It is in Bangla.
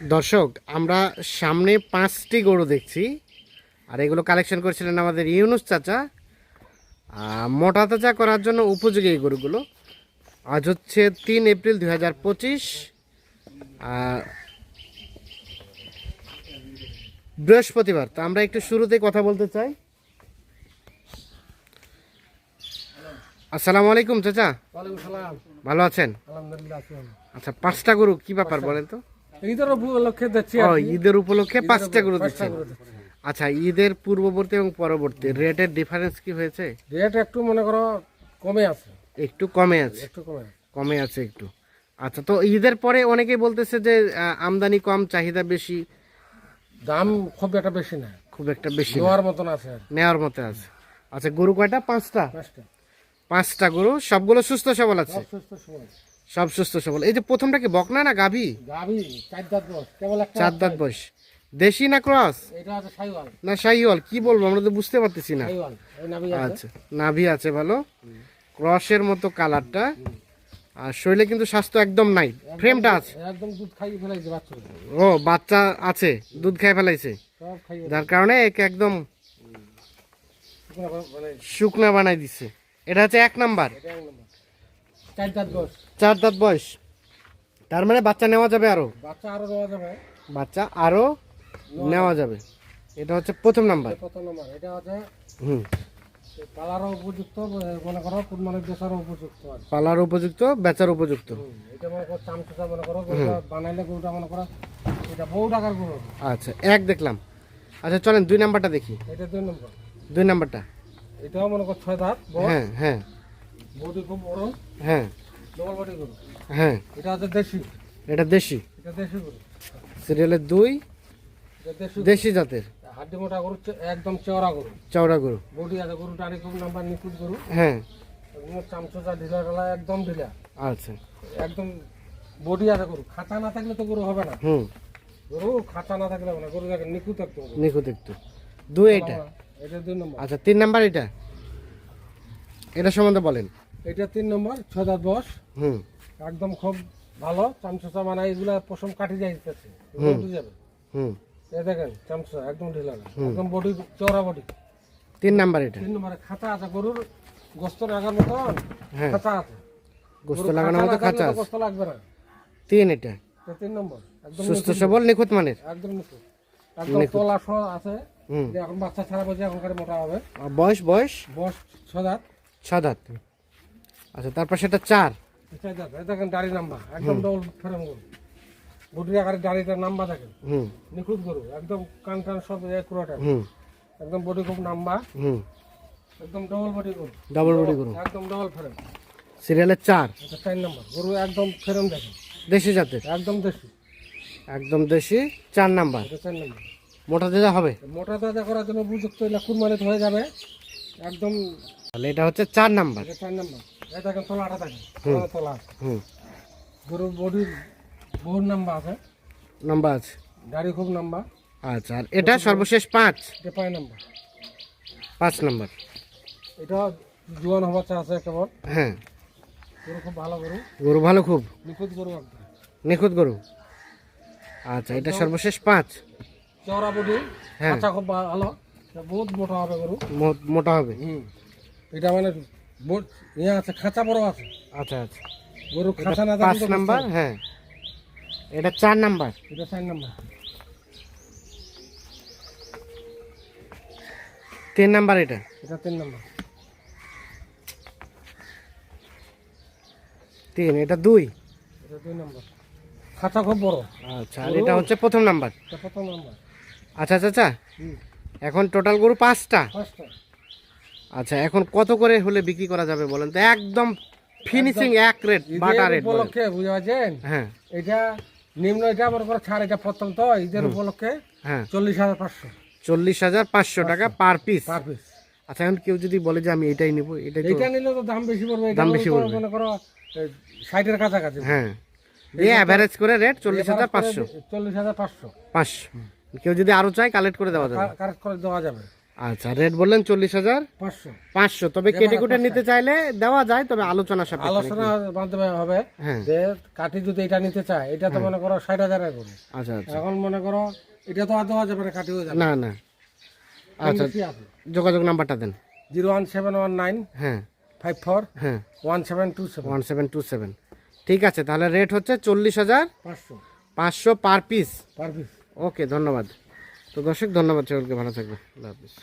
দর্শক আমরা সামনে পাঁচটি গরু দেখছি আর এগুলো কালেকশন করেছিলেন আমাদের ইউনুস চাচা। মোটা তাজা করার জন্য উপযোগী এই গরুগুলো। আজ হচ্ছে তিন এপ্রিল দুই হাজার পঁচিশ। বৃহস্পতিবার তো আমরা একটু শুরুতে কথা বলতে চাই। আসসালামু আলাইকুম চাচা। ভালো আছেন? আলহামদুলিল্লাহ আচ্ছা পাঁচটা গরু কি ব্যাপার বলেন তো? ঈদের উপলক্ষে দিচ্ছি ও ঈদের উপলক্ষে পাঁচটা গরু দিচ্ছেন। দিচ্ছি। আচ্ছা ঈদের পূর্ববর্তী এবং পরবর্তী রেটের ডিফারেন্স কি হয়েছে? রেট একটু মনে করো কমে আছে। একটু কমে আছে। একটু কমে আছে। কমে আছে একটু। আচ্ছা তো ঈদের পরে অনেকেই বলতেছে যে আমদানি কম চাহিদা বেশি। দাম খুব একটা বেশি না। খুব একটা বেশি নেওয়ার মতন আছে নেওয়ার মতো আছে। আচ্ছা গরু কয়টা? পাঁচটা? পাঁচটা। পাঁচটা গরু। সবগুলো সুস্থ সবল আছে? সুস্থ সময় সব সুস্থ সবল। এই যে প্রথমটা কি বকনা না গাভী? গাভি চার দাঁত বস কেবল একটা চার দাঁত বয়স। দেশি না ক্রস? এটা আছে সাইওয়াল। না শাহিওয়াল কি বলব আমরা তো বুঝতে পারতেছি না। আচ্ছা নাভি আছে ভালো। ক্রসের মতো কালারটা। আর শরীরে কিন্তু স্বাস্থ্য একদম নাই। ফ্রেমটা আছে। একদম দুধ খাইয়ে ফেলাইছে বাচ্চা ও বাচ্চা আছে দুধ খাই ফেলাইছে। সব খাইয়ে যার কারণে একে একদম শুকনো মানে শুকনা বানাই দিচ্ছে। এটা হচ্ছে এক নাম্বার। এটা এক নম্বর। চার দাঁত বস চার দাঁত বয়স। তার মানে বাচ্চা নেওয়া যাবে আরও? বাচ্চা আরও দেওয়া যাবে। বাচ্চা আরও নেওয়া যাবে। এটা হচ্ছে প্রথম নাম্বার। প্রথম নম্বর। এটা আছে হুম। কালারও উপযুক্ত মনে করো দেশারও উপযুক্ত পালার উপযুক্ত বেচার উপযুক্ত। এটা মনে করো চামচা মনে করো বানাইলে গরুটা মনে করো এটা বহু টাকার গরু আচ্ছা এক দেখলাম। আচ্ছা চলেন দুই নাম্বারটা দেখি। এটা দুই নম্বর। দুই নাম্বারটা। এটাও মনে করো ছয় ধাপ হ্যাঁ হ্যাঁ। বডি খুব বড় হ্যাঁ। ডবল বডি গরু। হ্যাঁ। এটা দেশি। এটা দেশি। এটা দেশি গরু। সিরিয়ালের দুই। এটা দেশি দেশি জাতের। হাড্ডি মোটা গরু একদম চওড়া গরু। চওড়া গরু। বডি আছে গরু টাড়ি খুব নাম্বার নিখুঁত গরু। হ্যাঁ। চামচা ঢিলা ঢালা একদম ঢিলা। আচ্ছা। একদম বডি আছে গরু। খাঁচা না থাকলে তো গরু হবে না। হুম। গরু খাঁচা না থাকলে হবে না। গরু দেখেন নিখুঁত একদম নিখুঁত একটু। দুই এটা। এটা দুই নম্বর আচ্ছা তিন নাম্বার এটা। এটা সম্বন্ধে বলেন। এটা তিন নম্বর ছয় দাঁত বস হুম। একদম খুব ভালো চামচা মানে এগুলা পশম কাটি যাইতেছে উঠে যাবে। হুম। এ দেখেন চামচা একদম ঢিলা না। একদম বডি চওড়া বডি। তিন নাম্বার এটা। তিন নম্বরে খাঁচা আছে গরুর গোস্ত লাগার মতন হ্যাঁ। খাঁচা আছে। গোস্ত লাগানোর মতো খাঁচা আছে। গোস্ত লাগবে না। তিন এটা। তিন নম্বর। একদম সুস্থ সবল নিখুঁত মানের। একদম নিচু একদম তোলা আছে। এখন বাচ্চা ছাড়া বলছে এখনকার মোটা হবে। আর বয়স বয়স? বস ছদাত ছ দাঁত। আচ্ছা তারপর সেটা চার। দেখেন গাড়ি নাম্বার একদম ডবল গুটির আকারে গাড়িটার নাম্বার দেখেন। নিখুঁত গরু একদম কান টান সব একদম বডি খুব নাম্বার। হুম। একদম ডবল বডি গরু ডাবল বডি গরু একদম ডবল ফেরম সিরিয়ালের চার। চার নাম্বার। গরু একদম ফেরম দেখেন। দেশি জাতের? একদম দেশি। একদম দেশি চার নাম্বার। চার নাম্বার। মোটা তেজা হবে? মোটা তাজা করার জন্য উপযুক্ত হয়ে যাবে। একদম তাহলে এটা হচ্ছে চার নাম্বার। চার নাম্বার। এই দেখেন তোলাটা দেখেন তোলা তোলা আছে। হুম। গরুর বডির আছে। নাম্বার আছে? গাড়ি খুব নাম্বার। আচ্ছা আর এটা সর্বশেষ পাঁচ? এটা পায় নাম্বার। পাঁচ নাম্বার। এটা জোয়ান হবার চা আছে কেবল হ্যাঁ। গরু খুব ভালো গরু। গরু ভালো খুব? নিখুঁত গরু একদম। নিখুঁত গরু? আচ্ছা এটা সর্বশেষ পাঁচ? চওড়া বডি হ্যাঁ। খুব ভালো। বহুত মোটা হবে গরু। মোটা হবে? হুম। এটা মানে ইয়ে আছে খাঁচা বড় আছে। আচ্ছা আচ্ছা। গরু খাঁচা না পাঁচ নাম্বার? হ্যাঁ। এটা চার নাম্বার। এটা চার নাম্বার। তিন নাম্বার এটা? এটা তিন নাম্বার। তিন এটা দুই? এটা দুই নাম্বার। খাঁচা খুব বড়। আচ্ছা আর এটা হচ্ছে প্রথম নাম্বার। প্রথম নাম্বার। আচ্ছা আচ্ছা আচ্ছা। এখন টোটাল গরু পাঁচটা। পাঁচটা। আচ্ছা এখন কত করে হলে বিক্রি করা যাবে বলেন তো? একদম ফিনিশিং এক রেট বাটা রেট উপলক্ষে বুঝতে পারছেন? হ্যাঁ। এটা নিম্ন এটা মনে করো ছাড় এটা প্রথম তো ঈদের উপলক্ষে হ্যাঁ। চল্লিশ হাজার পাঁচশো। চল্লিশ হাজার পাঁচশো টাকা পার পিস পার পিস আচ্ছা এখন কেউ যদি বলে যে আমি এটাই নেব এটাই তো এইটা নিলে তো দাম বেশি পড়বে দাম বেশি পড়বে। মনে করো এই, ষাটের কাছাকাছি। হ্যাঁ। দিয়ে অ্যাভারেজ করে রেট চল্লিশ হাজার পাঁচশো। চল্লিশ হাজার পাঁচশো। পাঁচশো। কেউ যদি আরও চায় কালেক্ট করে দেওয়া যাবে। কারেক্ট করে দেওয়া যাবে। আচ্ছা রেট বললেন চল্লিশ হাজার? পাঁচশো। তবে কেটে কুটে নিতে চাইলে দেওয়া যায় তবে আলোচনা সাপেক্ষে আলোচনার মাধ্যমে হবে হ্যাঁ। যে কাঠি যদি এটা নিতে চায় এটা তো মনে করো ষাট হাজারের করে আচ্ছা আচ্ছা। এখন মনে করো এটা তো আর দেওয়া যাবে না হয়ে যাবে না। না আচ্ছা যোগাযোগ নাম্বারটা দেন। Zero one seven one nine হ্যাঁ। ফাইভ ফোর হ্যাঁ। One seven two seven. One seven two seven. ঠিক আছে তাহলে রেট হচ্ছে চল্লিশ হাজার পাঁচশো। পাঁচশো per piece per piece okay ধন্যবাদ। তো দর্শক ধন্যবাদ সকলকে ভালো থাকবে আল্লাহ হাফিজ।